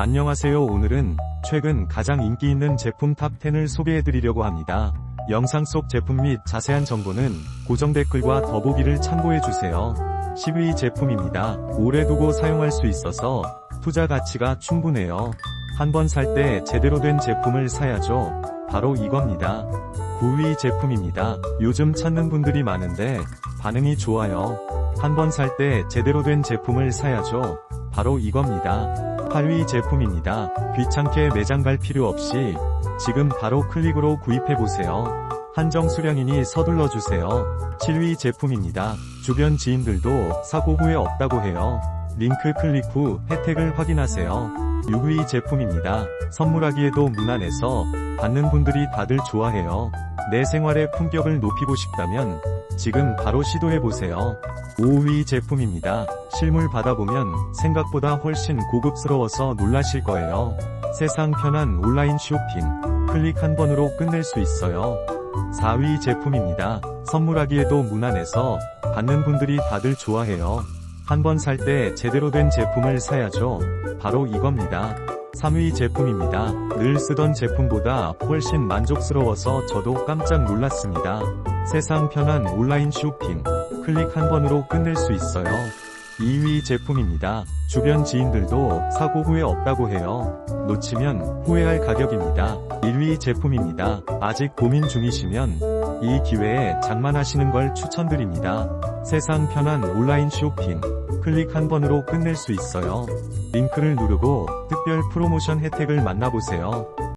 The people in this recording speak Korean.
안녕하세요 오늘은 최근 가장 인기 있는 제품 탑10을 소개해드리려고 합니다. 영상 속 제품 및 자세한 정보는 고정 댓글과 더보기를 참고해주세요. 10위 제품입니다. 오래 두고 사용할 수 있어서 투자 가치가 충분해요. 한 번 살 때 제대로 된 제품을 사야죠. 바로 이겁니다. 9위 제품입니다. 요즘 찾는 분들이 많은데 반응이 좋아요. 한 번 살 때 제대로 된 제품을 사야죠. 바로 이겁니다. 8위 제품입니다. 귀찮게 매장 갈 필요 없이 지금 바로 클릭으로 구입해보세요. 한정 수량이니 서둘러 주세요. 7위 제품입니다. 주변 지인들도 사고 후에 없다고 해요. 링크 클릭 후 혜택을 확인하세요. 6위 제품입니다. 선물하기에도 무난해서 받는 분들이 다들 좋아해요. 내 생활의 품격을 높이고 싶다면 지금 바로 시도해보세요. 5위 제품입니다. 실물 받아보면 생각보다 훨씬 고급스러워서 놀라실 거예요. 세상 편한 온라인 쇼핑. 클릭 한 번으로 끝낼 수 있어요. 4위 제품입니다. 선물하기에도 무난해서 받는 분들이 다들 좋아해요. 한 번 살 때 제대로 된 제품을 사야죠. 바로 이겁니다. 3위 제품입니다. 늘 쓰던 제품보다 훨씬 만족스러워서 저도 깜짝 놀랐습니다. 세상 편한 온라인 쇼핑. 클릭 한 번으로 끝낼 수 있어요. 2위 제품입니다. 주변 지인들도 사고 후에 없다고 해요. 놓치면 후회할 가격입니다. 1위 제품입니다. 아직 고민 중이시면 이 기회에 장만하시는 걸 추천드립니다. 세상 편한 온라인 쇼핑. 클릭 한 번으로 끝낼 수 있어요. 링크를 누르고 특별 프로모션 혜택을 만나보세요.